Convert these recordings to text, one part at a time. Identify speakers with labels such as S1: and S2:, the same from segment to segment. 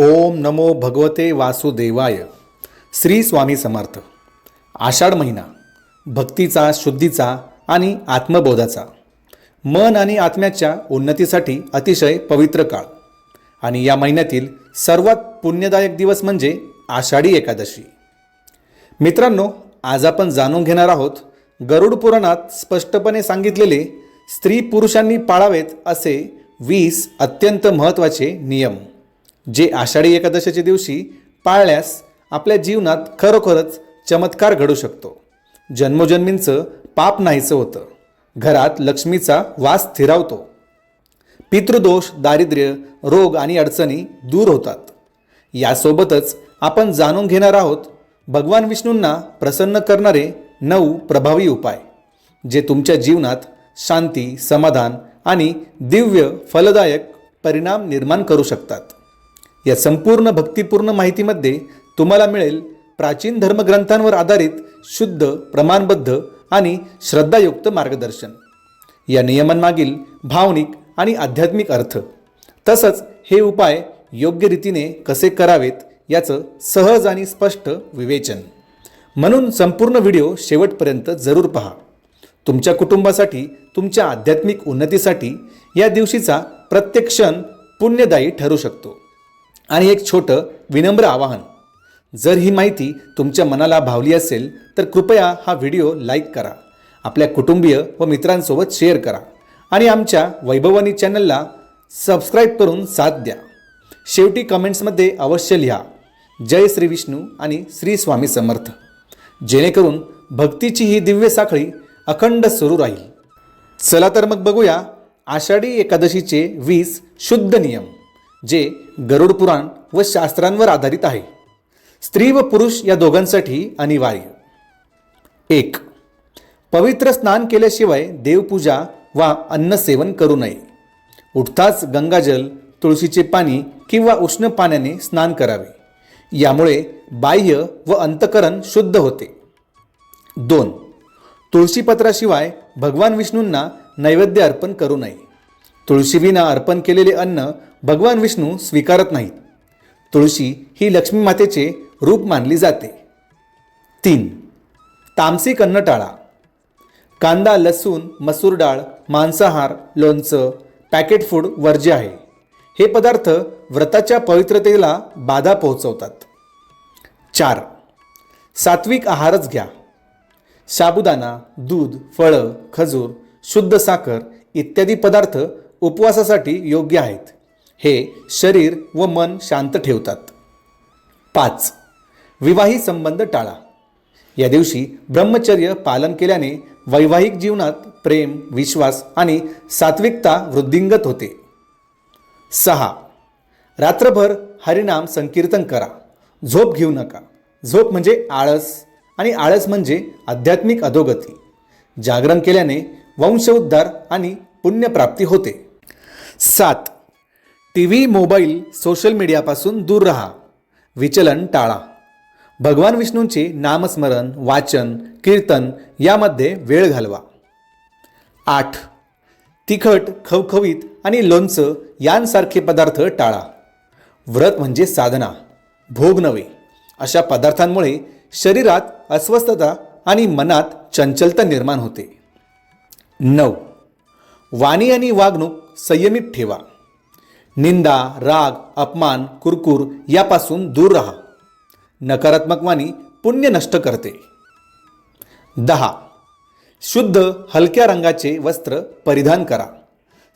S1: ओम नमो भगवते वासुदेवाय. श्री स्वामी समर्थ. आषाढ महिना. भक्तीचा शुद्धीचा आणि आत्मबोधाचा. मन आणि आत्म्याच्या उन्नतीसाठी अतिशय पवित्र काळ. आणि या महिन्यातील सर्वात पुण्यदायक दिवस म्हणजे आषाढी एकादशी. मित्रांनो आज आपण जाणून घेणार आहोत गरुड पुराणात स्पष्टपणे सांगितलेले स्त्री पुरुषांनी पाळावेत असे वीस अत्यंत महत्त्वाचे नियम. जे आषाढी एकादशीच्या दिवशी पाळल्यास आपल्या जीवनात खरोखरच चमत्कार घडू शकतो. जन्मोजन्मींचं पाप नाहीचं होतं. घरात लक्ष्मीचा वास स्थिरावतो. पितृदोष दारिद्र्य रोग आणि अडचणी दूर होतात. यासोबतच आपण जाणून घेणार आहोत भगवान विष्णूंना प्रसन्न करणारे नऊ प्रभावी उपाय जे तुमच्या जीवनात शांती समाधान आणि दिव्य फलदायक परिणाम निर्माण करू शकतात. या संपूर्ण भक्तिपूर्ण माहितीमध्ये तुम्हाला मिळेल प्राचीन धर्मग्रंथांवर आधारित शुद्ध प्रमाणबद्ध आणि श्रद्धायुक्त मार्गदर्शन. या नियमांमागील भावनिक आणि आध्यात्मिक अर्थ तसंच हे उपाय योग्य रीतीने कसे करावेत याचं सहज आणि स्पष्ट विवेचन. म्हणून संपूर्ण व्हिडिओ शेवटपर्यंत जरूर पहा. तुमच्या कुटुंबासाठी तुमच्या आध्यात्मिक उन्नतीसाठी या दिवशीचा प्रत्येक क्षण पुण्यदायी ठरू शकतो. आणि एक छोटं विनम्र आवाहन. जर ही माहिती तुमच्या मनाला भावली असेल तर कृपया हा व्हिडिओ लाईक करा. आपल्या कुटुंबीय व मित्रांसोबत शेअर करा. आणि आमच्या वैभवानी चॅनलला सबस्क्राईब करून साथ द्या. शेवटी कमेंट्समध्ये अवश्य लिहा जय श्री विष्णू आणि श्री स्वामी समर्थ. जेणेकरून भक्तीची ही दिव्य साखळी अखंड सुरू राहील. चला तर मग बघूया आषाढी एकादशीचे वीस शुद्ध नियम. जे गरुड पुराण व शास्त्रांवर आधारित आहे. स्त्री व पुरुष या दोघांसाठी अनिवार्य. एक पवित्र स्नान केल्याशिवाय देवपूजा वा अन्न सेवन करू नये. उठताच गंगाजल तुळशीचे पाणी किंवा उष्ण पाण्याने स्नान करावे. यामुळे बाह्य व अंतकरण शुद्ध होते. दोन तुळशीपत्राशिवाय भगवान विष्णूंना नैवेद्य अर्पण करू नये. तुळशीविना अर्पण केलेले अन्न भगवान विष्णू स्वीकारत नाहीत. तुळशी ही लक्ष्मी मातेचे रूप मानली जाते. तीन. तामसिक अन्न टाळा कांदा लसूण मसूर डाळ मांसाहार लोणचं पॅकेट फूड वर्ज्य आहे. हे पदार्थ व्रताच्या पवित्रतेला बाधा पोहोचवतात. चार. सात्विक आहारच घ्या. साबुदाणा दूध फळं खजूर शुद्ध साखर इत्यादी पदार्थ उपवासासाठी योग्य आहेत. हे शरीर व मन शांत ठेवतात. पाच. विवाही संबंध टाळा. या दिवशी ब्रह्मचर्य पालन केल्याने वैवाहिक जीवनात प्रेम विश्वास आणि सात्विकता वृद्धिंगत होते. सहा. रात्रभर हरिनाम संकीर्तन करा. झोप घेऊ नका. झोप म्हणजे आळस आणि आळस म्हणजे आध्यात्मिक अधोगती. जागरण केल्याने वंशउद्धार आणि पुण्यप्राप्ती होते. सात. टी व्ही मोबाईल सोशल मीडियापासून दूर राहा. विचलन टाळा. भगवान विष्णूंचे नामस्मरण वाचन कीर्तन यामध्ये वेळ घालवा. आठ. तिखट खवखवीत आणि लोणचं यांसारखे पदार्थ टाळा. व्रत म्हणजे साधना भोग नव्हे. अशा पदार्थांमुळे शरीरात अस्वस्थता आणि मनात चंचलता निर्माण होते. नऊ. वाणी आणि वागणूक संयमित ठेवा. निंदा राग अपमान कुरकुर यापासून दूर राहा. नकारात्मक वाणी पुण्य नष्ट करते. दहा. शुद्ध हलक्या रंगाचे वस्त्र परिधान करा.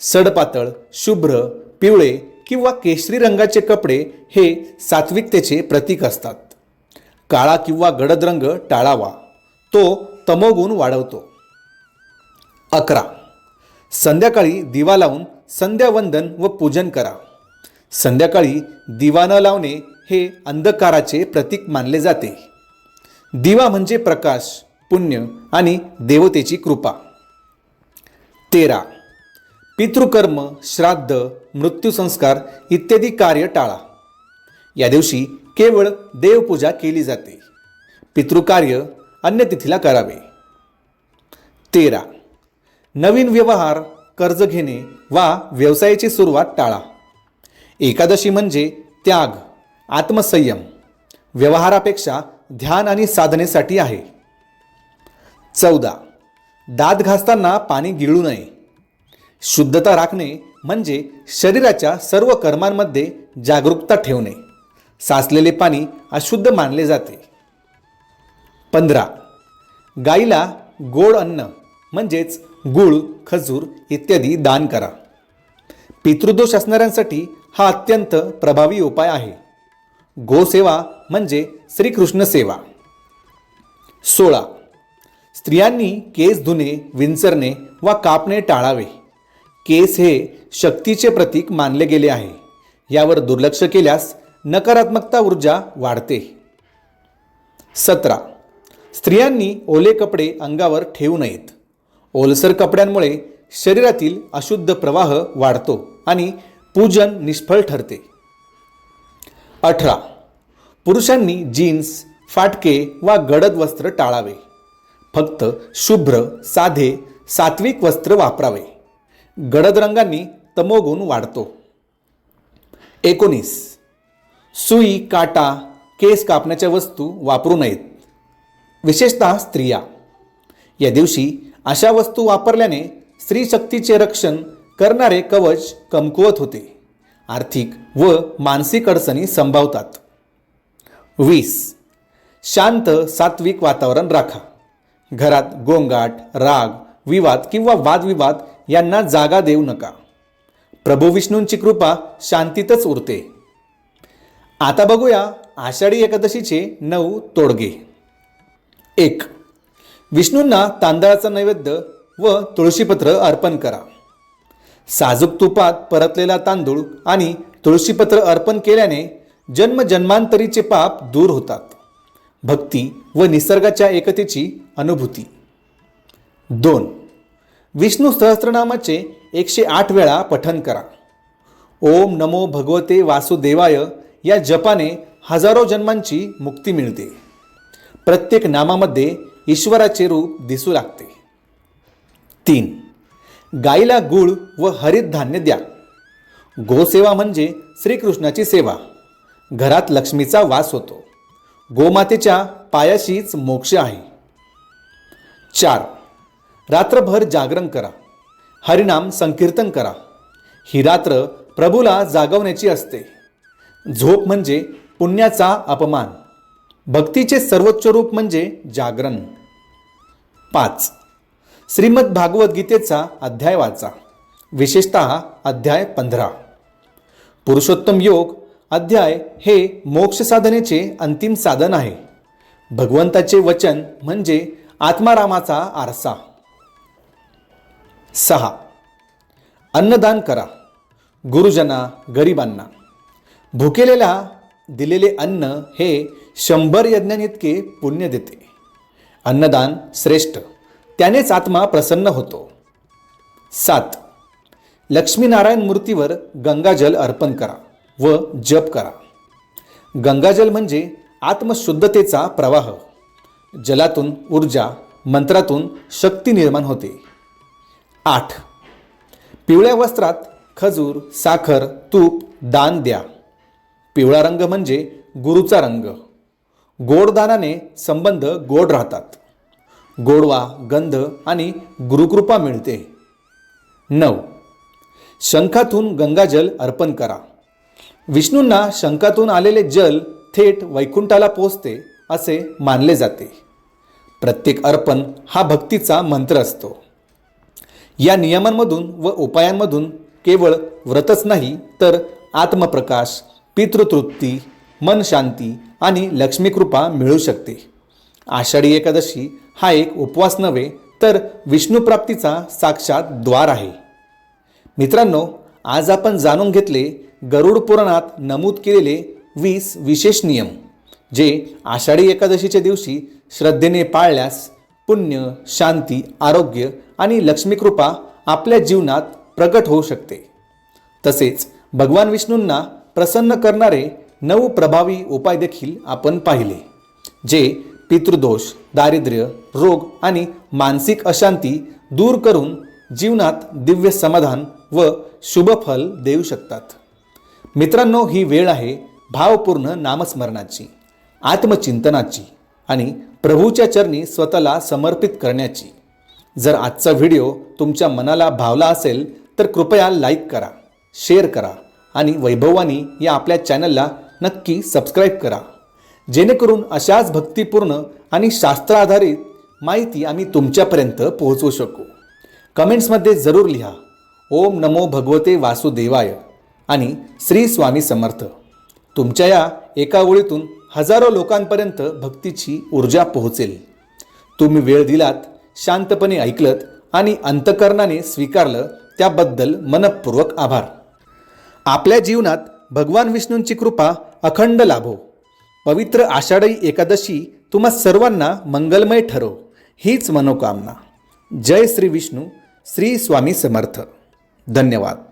S1: सडपातळ शुभ्र पिवळे किंवा केशरी रंगाचे कपडे हे सात्विकतेचे प्रतीक असतात. काळा किंवा गडद रंग टाळावा. तो तमोगुण वाढवतो. अकरा. संध्याकाळी दिवा लावून संध्यावंदन व पूजन करा. संध्याकाळी दिवा न लावणे हे अंधकाराचे प्रतीक मानले जाते. दिवा म्हणजे प्रकाश पुण्य आणि देवतेची कृपा. तेरा. पितृकर्म श्राद्ध मृत्यूसंस्कार इत्यादी कार्य टाळा. या दिवशी केवळ देवपूजा केली जाते. पितृकार्य अन्य तिथीला करावे. तेरा. नवीन व्यवहार कर्ज घेणे वा व्यवसायाची सुरुवात टाळा. एकादशी म्हणजे त्याग आत्मसंयम व्यवहारापेक्षा ध्यान आणि साधनेसाठी आहे. चौदा. दात घासताना पाणी गिळू नये. शुद्धता राखणे म्हणजे शरीराच्या सर्व कर्मांमध्ये जागरूकता ठेवणे. साचलेले पाणी अशुद्ध मानले जाते. पंधरा. गाईला गोड अन्न म्हणजेच गुळ खजूर इत्यादी दान करा. पितृदोष असणाऱ्यांसाठी हा अत्यंत प्रभावी उपाय आहे. गोसेवा म्हणजे श्रीकृष्ण सेवा. सोळा. स्त्रियांनी केस धुणे विंचरणे वा कापणे टाळावे. केस हे शक्तीचे प्रतीक मानले गेले आहे. यावर दुर्लक्ष केल्यास नकारात्मकता ऊर्जा वाढते. सतरा. स्त्रियांनी ओले कपडे अंगावर ठेवू नयेत. ओलसर कपड्यांमुळे शरीरातील अशुद्ध प्रवाह वाढतो आणि पूजन निष्फळ ठरते. अठरा. पुरुषांनी जीन्स फाटके वा गडद वस्त्र टाळावे. फक्त शुभ्र साधे सात्विक वस्त्र वापरावे. गडद रंगांनी तमोगुण वाढतो. एकोणीस. सुई काटा केस कापण्याच्या वस्तू वापरू नयेत. विशेषतः स्त्रिया. या दिवशी अशा वस्तू वापरल्याने स्त्री शक्तीचे रक्षण करणारे कवच कमकुवत होते. आर्थिक व मानसिक अडचणी संभावतात. वीस. शांत सात्विक वातावरण राखा. घरात गोंगाट राग विवाद किंवा वादविवाद यांना जागा देऊ नका. प्रभू विष्णूंची कृपा शांतीतच उरते. आता बघूया आषाढी एकादशीचे नऊ तोडगे. एक. विष्णूंना तांदळाचा नैवेद्य व तुळशीपत्र अर्पण करा. साजूक तुपात परतलेला तांदूळ आणि तुळशीपत्र अर्पण केल्याने जन्मजन्मांतरीचे पाप दूर होतात. भक्ती व निसर्गाच्या एकतेची अनुभूती. दोन. विष्णू सहस्रनामाचे एकशे आठ वेळा पठन करा. ओम नमो भगवते वासुदेवाय या जपाने हजारो जन्मांची मुक्ती मिळते. प्रत्येक नामामध्ये ईश्वराचे रूप दिसू लागते. तीन. गाईला गूळ व हरित धान्य द्या. गोसेवा म्हणजे श्रीकृष्णाची सेवा. घरात लक्ष्मीचा वास होतो. गोमातेच्या पायाशीच मोक्ष आहे. चार. रात्रभर जागरण करा. हरिनाम संकीर्तन करा. ही रात्र प्रभूला जागवण्याची असते. झोप म्हणजे पुण्याचा अपमान. भक्तीचे सर्वोच्च रूप म्हणजे जागरण. पाच. श्रीमद भागवद्गीतेचा अध्याय वाचा. विशेषत अध्याय पंधरा. पुरुषोत्तम योग अध्याय हे मोक्ष साधनेचे अंतिम साधन आहे. भगवंताचे वचन म्हणजे आत्मारामाचा आरसा. सहा. अन्नदान करा. गुरुजना गरिबांना. भुकेलेला दिलेले अन्न हे शंभर यज्ञांइतके पुण्य देते. अन्नदान श्रेष्ठ. त्यानेच आत्मा प्रसन्न होतो. सात. लक्ष्मीनारायण मूर्तीवर गंगाजल अर्पण करा व जप करा. गंगाजल म्हणजे आत्मशुद्धतेचा प्रवाह. जलातून ऊर्जा मंत्रातून शक्ती निर्माण होते. आठ. पिवळ्या वस्त्रात खजूर साखर तूप दान द्या. पिवळा रंग म्हणजे गुरुचा रंग. गोडदानाने संबंध गोड राहतात. गोडवा गंध आणि गुरुकृपा मिळते. नऊ. शंखातून गंगाजल अर्पण करा. विष्णूंना शंखातून आलेले जल थेट वैकुंठाला पोचते असे मानले जाते. प्रत्येक अर्पण हा भक्तीचा मंत्र असतो. या नियमांमधून व उपायांमधून केवळ व्रतच नाही तर आत्मप्रकाश पितृतृप्ती मन शांती आणि लक्ष्मीकृपा मिळू शकते. आषाढी एकादशी हा एक उपवास नव्हे तर विष्णुप्राप्तीचा साक्षात द्वार आहे. मित्रांनो आज आपण जाणून घेतले गरुड पुराणात नमूद केलेले वीस विशेष नियम जे आषाढी एकादशीच्या दिवशी श्रद्धेने पाळल्यास पुण्य शांती आरोग्य आणि लक्ष्मीकृपा आपल्या जीवनात प्रगट होऊ शकते. तसेच भगवान विष्णूंना प्रसन्न करणारे नऊ प्रभावी उपाय देखील आपण पाहिले जे पितृदोष दारिद्र्य रोग आणि मानसिक अशांती दूर करून जीवनात दिव्य समाधान व शुभफल देऊ शकतात. मित्रांनो ही वेळ आहे भावपूर्ण नामस्मरणाची आत्मचिंतनाची आणि प्रभूच्या चरणी स्वतःला समर्पित करण्याची. जर आजचा व्हिडिओ तुमच्या मनाला भावला असेल तर कृपया लाईक करा शेअर करा आणि वैभवानी या आपल्या चॅनलला नक्की सबस्क्राईब करा. जेणेकरून अशाच भक्तिपूर्ण आणि शास्त्र आधारित माहिती आम्ही तुमच्यापर्यंत पोहोचवू शकू. कमेंट्समध्ये जरूर लिहा. ओम नमो भगवते वासुदेवाय आणि श्री स्वामी समर्थ. तुमच्या या एका ओळीतून हजारो लोकांपर्यंत भक्तीची ऊर्जा पोहोचेल. तुम्ही वेळ दिलात शांतपणे ऐकलत आणि अंतकरणाने स्वीकारलं त्याबद्दल मनपूर्वक आभार. आपल्या जीवनात भगवान विष्णूंची कृपा अखंड लाभो. पवित्र आषाढी एकादशी तुम्हा सर्वांना मंगलमय ठरो. हीच मनोकामना. जय श्री विष्णू. श्री स्वामी समर्थ. धन्यवाद.